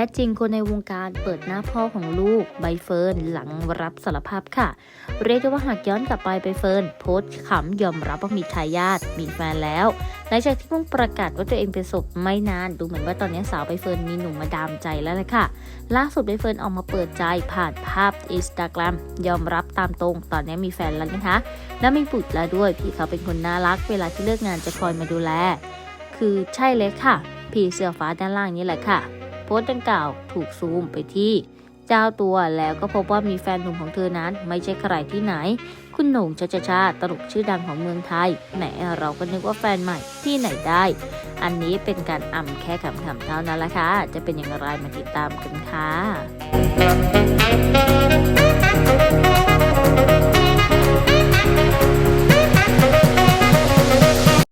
ท้จริงคนในวงการเปิดหน้าพ่อของลูกใบเฟิร์นหลังรับสารภาพค่ะ เรียกได้ว่าหากย้อนกลับไปใบเฟิร์นโพสต์ขำยอมรับว่ามีทายาทมีแฟนแล้ว หลังจากที่เพิ่งประกาศว่าตัวเองเป็นศพไม่นาน ดูเหมือนว่าตอนนี้สาวใบเฟิร์นมีหนุ่มมาดามใจแล้วเลยค่ะ ล่าสุดใบเฟิร์นออกมาเปิดใจผ่านภาพอินสตาแกรมยอมรับตามตรง ตอนนี้มีแฟนแล้วนะคะและมีบุตรแล้วด้วยพี่เขาเป็นคนน่ารัก เวลาที่เลิกงานจะคอยมาดูแล คือใช่เลยค่ะพี่เสื้อฟ้าด้านล่างนี้แหละค่ะ พสต์ดังกล่าวถูกซูมไปที่เจ้าตัวแล้วก็พบว่ามีแฟนหนุ่มของเธอนั้น ไม่ใช่ใครที่ไหน คุณหนุ่งชาชาชาตลกชื่อดังของเมืองไทยแหมเราก็นึกว่าแฟนใหม่ที่ไหนได้ อันนี้เป็นการอ่ำแค่ขำๆเท่านั้นละค่ะจะเป็นอย่างไรมาติดตามกันค่ะ